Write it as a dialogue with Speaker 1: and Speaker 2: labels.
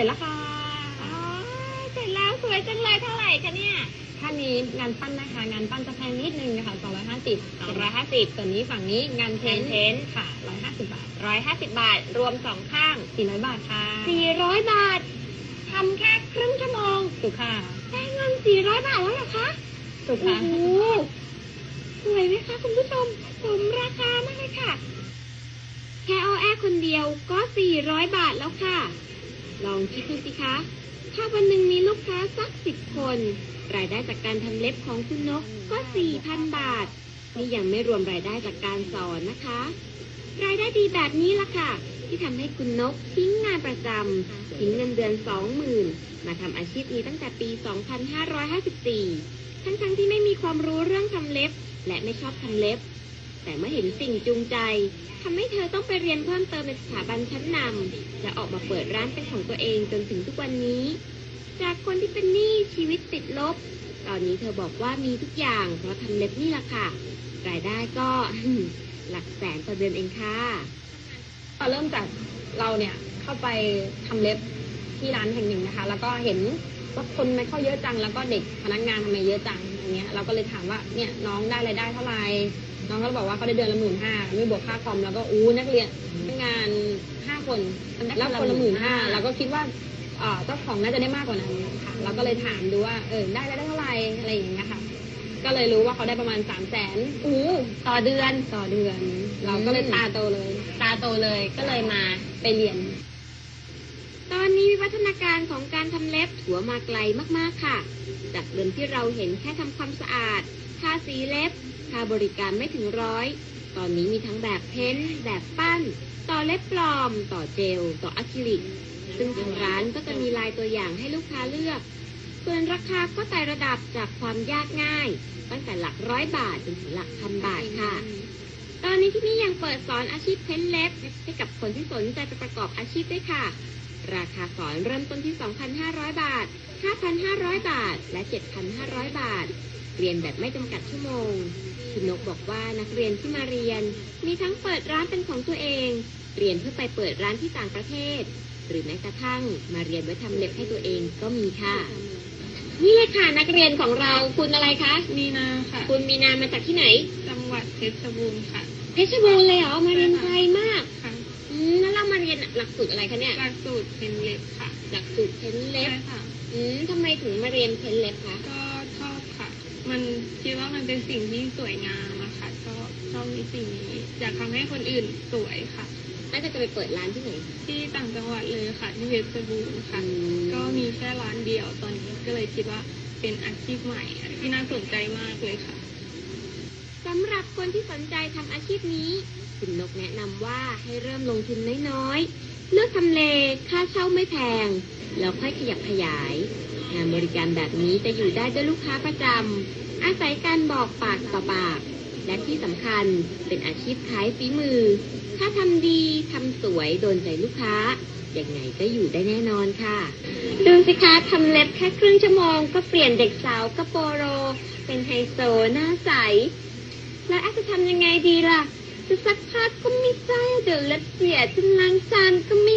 Speaker 1: ร็จแล้วค่ะ
Speaker 2: อ๋อเสร็จแล้วสวยจังเลยเท่าไหร่คะเนี่ย
Speaker 1: ถ้านี้งานปั้นนะคะ งานปั้นจะแพงนิดนึงนะคะ250
Speaker 2: สองร้อยห้าสิบ
Speaker 1: ส่วนนี้ฝั่งนี้งานเพ้น
Speaker 2: งานเพ้นท์
Speaker 1: ค่ะ 150 บาท
Speaker 2: ร้อยห้าสิบบาท รวมสองข้าง
Speaker 1: 400 บาทค่ะ
Speaker 2: สี่ร้อยบาททำแค่ครึ่งชั่วโมง
Speaker 1: ถูกค่ะ
Speaker 2: ได้เงินสี่ร้อยบาทแล้วเหรอคะ
Speaker 1: ถูก
Speaker 2: โอ้
Speaker 1: ค่ะ
Speaker 2: โหสวยไหมคะคุณผู้ชม สมราคามากเลยค่ะ แค่เอาแอร์คนเดียวก็ 400 บาทแล้วค่ะ ลองคิดดูสิคะ ถ้าวันหนึ่งมีลูกค้าสักสิบคน รายได้จากการทำเล็บของคุณนกก็4,000บาท นี่ยังไม่รวมรายได้จากการสอนนะคะ รายได้ดีแบบนี้ล่ะค่ะ ที่ทำให้คุณนกทิ้งงานประจำทิ้งเงินเดือน20,000มาทำอาชีพนี้ตั้งแต่ปี 2554 ทั้งๆที่ไม่มีความรู้เรื่องทำเล็บ และไม่ชอบทำเล็บ แต่เมื่อเห็นสิ่งจูงใจทำให้เธอต้องไปเรียนเพิ่มเติมในสถาบันชั้นนำและออกมาเปิดร้านเป็นของตัวเองจนถึงทุกวันนี้ จากคนที่เป็นหนี้ชีวิตติดลบ ตอนนี้เธอบอกว่ามีทุกอย่างเพราะทำเล็บนี่แหละค่ะ รายได้ก็หลักแสนต่อเดือนเองค่ะ
Speaker 1: ก็เริ่มจากเราเนี่ยเข้าไปทำเล็บที่ร้านแห่งหนึ่งนะคะ แล้วก็เห็นว่าคนไม่เข้าเยอะจัง แล้วก็เด็กพนักงานทำไมเยอะจังอย่างเงี้ยเราก็เลยถามว่าเนี่ยน้องได้รายได้เท่าไหร่ น้องก็บอกว่าเขาได้เดือนละหมื่นห้าไม่บวกค่าคอมแล้วก็อู้นักเรียนงานห้าคนแล้วคนละหมื่นห้าเราก็คิดว่าเอ่อเจ้าของน่าจะได้มากกว่านั้นค่ะเราก็เลยถามดูว่าเออได้รายได้เท่าไหร่อะไรอย่างเงี้ยค่ะ ก็เลยรู้ว่าเขาได้ประมาณสามแสน
Speaker 2: อู้ต่อเดือน
Speaker 1: ต่อเดือน เราก็เลยตาโตเลย
Speaker 2: ตาโตเลยก็เลยมา
Speaker 1: ไปเรียน
Speaker 2: ตอนนี้วิวัฒนาการของการทำเล็บถือว่ามาไกลมากๆค่ะ จากเดิมที่เราเห็นแค่ทำความสะอาด ทาสีเล็บค่าบริการไม่ถึงร้อย ตอนนี้มีทั้งแบบเพ้นท์แบบปั้น ต่อเล็บปลอม ต่อเจล ต่ออะคริลิก ซึ่งทางร้านก็จะมีลายตัวอย่างให้ลูกค้าเลือก ส่วนราคาก็ไต่ระดับจากความยากง่าย ตั้งแต่หลักร้อยบาทจนถึงหลักพันบาทค่ะ ตอนนี้ที่นี่ยังเปิดสอนอาชีพเพ้นเล็บ ให้กับคนที่สนใจไปประกอบอาชีพด้วยค่ะ ราคาสอนเริ่มต้นที่ 2,500 บาท 5,500 บาท และ 7,500 บาท เรียนแบบไม่จำกัดชั่วโมงคุณนกบอกว่านักเรียนที่มาเรียน มีทั้งเปิดร้านเป็นของตัวเอง เรียนเพื่อไปเปิดร้านที่ต่างประเทศ หรือแม้กระทั่งมาเรียนไว้ทำเล็บให้ตัวเองก็มีค่ะ นี่เลยค่ะนักเรียนของเราคุณอะไรคะ
Speaker 3: มีนาค่ะ
Speaker 2: คุณมีนามาจากที่ไหน
Speaker 3: จังหวัดเพชรบูรณ์ค่ะ
Speaker 2: เพชรบูรณ์เลยเหรอมาเรียนไกลมาก
Speaker 3: ค่ะ
Speaker 2: อืมแล้วเรามาเรียนหลักสูตรอะไรคะเนี่ย
Speaker 3: หลักสูตรเป็นเล็บค่ะ
Speaker 2: หลักสูตรเพ้นเล็บ
Speaker 3: ใช่ค่ะ
Speaker 2: อืมทำไมถึงมาเรียนเพ้นเล็บคะ
Speaker 3: ก็ชอบค่ะ มันคิดว่ามันเป็นสิ่งที่สวยงามอะค่ะชอบชอบในสิ่งนี้อยากทำให้คนอื่นสวยค่ะ
Speaker 2: น่าจะไปเปิดร้านที่ไหน
Speaker 3: ที่ต่างจังหวัดเลยค่ะที่เพชรบูรณ์ค่ะ
Speaker 2: อืม
Speaker 3: ก็มีแค่ร้านเดียวตอนนี้ก็เลยคิดว่าเป็นอาชีพใหม่ที่น่าสนใจมากเลยค่ะ
Speaker 2: สำหรับคนที่สนใจทำอาชีพนี้คุณนกแนะนำว่าให้เริ่มลงทุนน้อยๆ เลือกทำเล ค่าเช่าไม่แพง แล้วค่อยขยับขยาย งานบริการแบบนี้จะอยู่ได้ด้วยลูกค้าประจำอาศัยการบอกปากต่อปาก และที่สำคัญเป็นอาชีพขายฝีมือ ถ้าทำดีทำสวยโดนใจลูกค้าอย่างไงก็อยู่ได้แน่นอนค่ะ ดูสิคะทำเล็บแค่ครึ่งชั่วโมงก็เปลี่ยนเด็กสาวกระโปโร เป็นไฮโซหน้าใส แล้วแอฟจะทำยังไงดีล่ะ จะซักผ้าก็ไม่ได้เดี๋ยวเล็บเสียจะล้างจานก็ไม่